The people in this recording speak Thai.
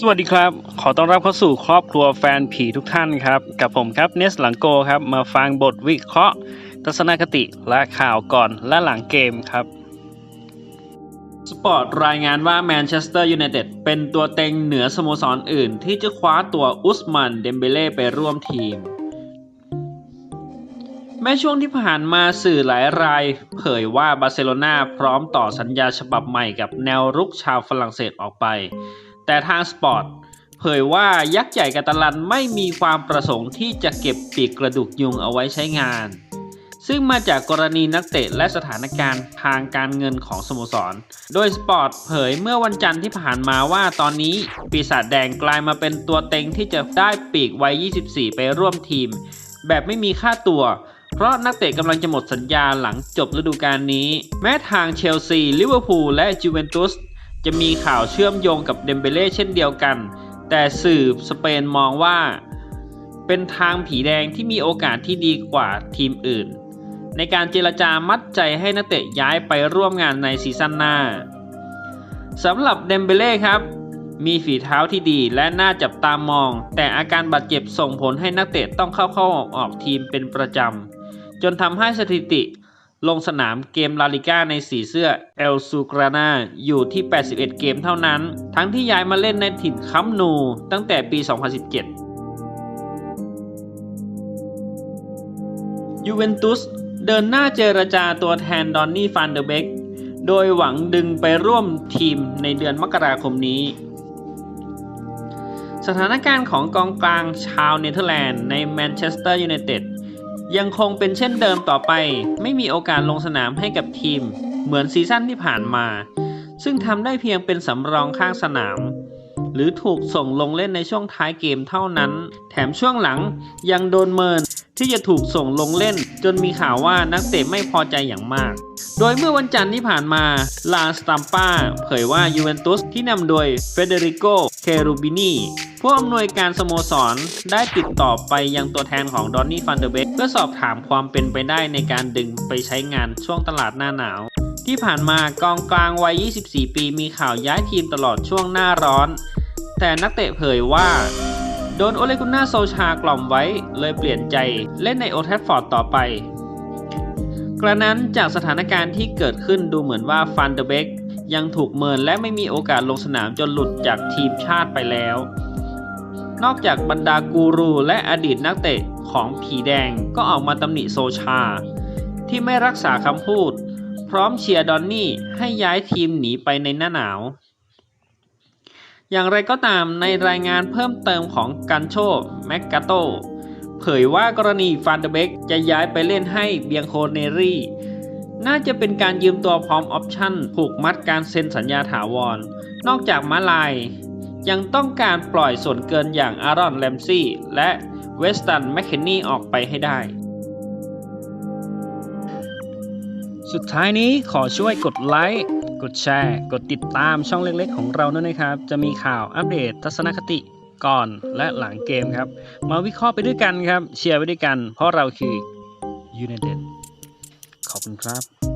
สวัสดีครับ ขอต้อนรับเข้าสู่ครอบครัวแฟนผีทุกท่านครับ กับผมครับเนสหลังโกครับ มาฟังบทวิเคราะห์ ทัศนคติและข่าวก่อนและหลังเกมครับ สปอร์ตรายงานว่าแมนเชสเตอร์ยูไนเต็ดเป็นตัวเต็งเหนือสโมสรออื่น ที่จะคว้าตัวอุสมันเดมเบเล่ไปร่วมทีม แม้ช่วงที่ผ่านมาสื่อหลายราย เผยว่าบาร์เซโลนาพร้อมต่อสัญญาฉบับใหม่กับแนวรุกชาวฝรั่งเศสออกไป แต่ทางสปอร์ตเผยว่ายักษ์ใหญ่กาตาลันไม่มีความประสงค์ที่จะเก็บปีกกระดูกยุงเอาไว้ใช้งาน ซึ่งมาจากกรณีนักเตะและสถานการณ์ทางการเงินของสโมสร โดยสปอร์ตเผยเมื่อวันจันทร์ที่ผ่านมาว่าตอนนี้ปีศาจแดงกลายมาเป็นตัวเต็งที่จะได้ปีกวัย 24 ไปร่วมทีม แบบไม่มีค่าตัวเพราะนักเตะกำลังจะหมดสัญญาหลังจบฤดูกาลนี้ แม้ทางเชลซี ลิเวอร์พูล และจูเวนตุส จะมีข่าวเชื่อมโยงกับเดมเบเล่เช่นเดียวกัน แต่สื่อสเปนมองว่า เป็นทางผีแดงที่มีโอกาสที่ดีกว่าทีมอื่น ในการเจรจามัดใจให้นักเตะย้ายไปร่วมงานในซีซั่นหน้าสำหรับเดมเบเล่ครับ มีฝีเท้าที่ดีและน่าจับตามอง แต่อาการบาดเจ็บส่งผลให้นักเตะต้องเข้าเข้าออกออกทีมเป็นประจำ จนทำให้สถิติ ลงสนามเกมลาลิก้าในสีเสื้อเอลซูกรานาอยู่ที่ 81 เกมเท่านั้น ทั้งที่ย้ายมาเล่นในถิ่นคัมนูตั้งแต่ปี 2017ยูเวนตุสเดินหน้าเจรจาตัวแทนดอนนี่ฟานเดอร์เบกโดยหวังดึงไปร่วมทีมในเดือนมกราคมนี้ สถานการณ์ของกองกลางชาวเนเธอร์แลนด์ในแมนเชสเตอร์ยูไนเต็ด ยังคงเป็นเช่นเดิมต่อไป ไม่มีโอกาสลงสนามให้กับทีม เหมือนซีซั่นที่ผ่านมา ซึ่งทำได้เพียงเป็นสำรองข้างสนาม หรือถูกส่งลงเล่นในช่วงท้ายเกมเท่านั้น แถมช่วงหลังยังโดนเมิน ที่จะถูกส่งลงเล่น จนมีข่าวว่านักเตะไม่พอใจอย่างมาก โดยเมื่อวันจันทร์ที่ผ่านมา ลาสตัมปาเผยว่ายูเวนตุสที่นำโดยเฟเดริโก เครูบินีผู้อำนวยการสโมสรได้ติดต่อไปยังตัวแทนของดอนนี่ฟันเดอร์เบกเพื่อสอบถามความเป็นไปได้ในการดึงไปใช้งานช่วงตลาดหน้าหนาว ที่ผ่านมากองกลางวัย 24 ปีมีข่าวย้ายทีมตลอดช่วงหน้าร้อน แต่นักเตะเผยว่า โดนโอเลกุน่าโซชากล่อมไว้เลยเปลี่ยนใจเล่นในโอแทฟฟอร์ดต่อไป กระนั้นจากสถานการณ์ที่เกิดขึ้นดูเหมือนว่าฟันเดอร์เบกยังถูกเมินและไม่มีโอกาสลงสนามจนหลุดจากทีมชาติไปแล้ว นอกจากบรรดากูรูและอดีตนักเตะของผีแดงก็ออกมาตำหนิโซชา ที่ไม่รักษาคำพูด พร้อมเชียร์ดอนนี่ให้ย้ายทีมหนีไปในหน้าหนาว อย่างไรก็ตามในรายงานเพิ่มเติมของกันโชแมกกาโต เผยว่ากรณีฟานเดเบกจะย้ายไปเล่นให้เบียงโคเนรี่ น่าจะเป็นการยืมตัวพร้อมออปชั่น ผูกมัดการเซ็นสัญญาถาวร นอกจากมาลาย ยังต้องการปล่อยส่วนเกินอย่างอารอนแลมซี่และเวสตันแมคเคนนี่ออกไปให้ได้ สุดท้ายนี้ขอช่วยกดไลค์ กดแชร์ กดติดตามช่องเล็กๆ ของเราด้วยนะครับ จะมีข่าวอัปเดตทัศนคติก่อนและหลังเกมครับ มาวิเคราะห์ไปด้วยกันครับ เชียร์ไปด้วยกัน เพราะเราคือ United ขอบคุณครับ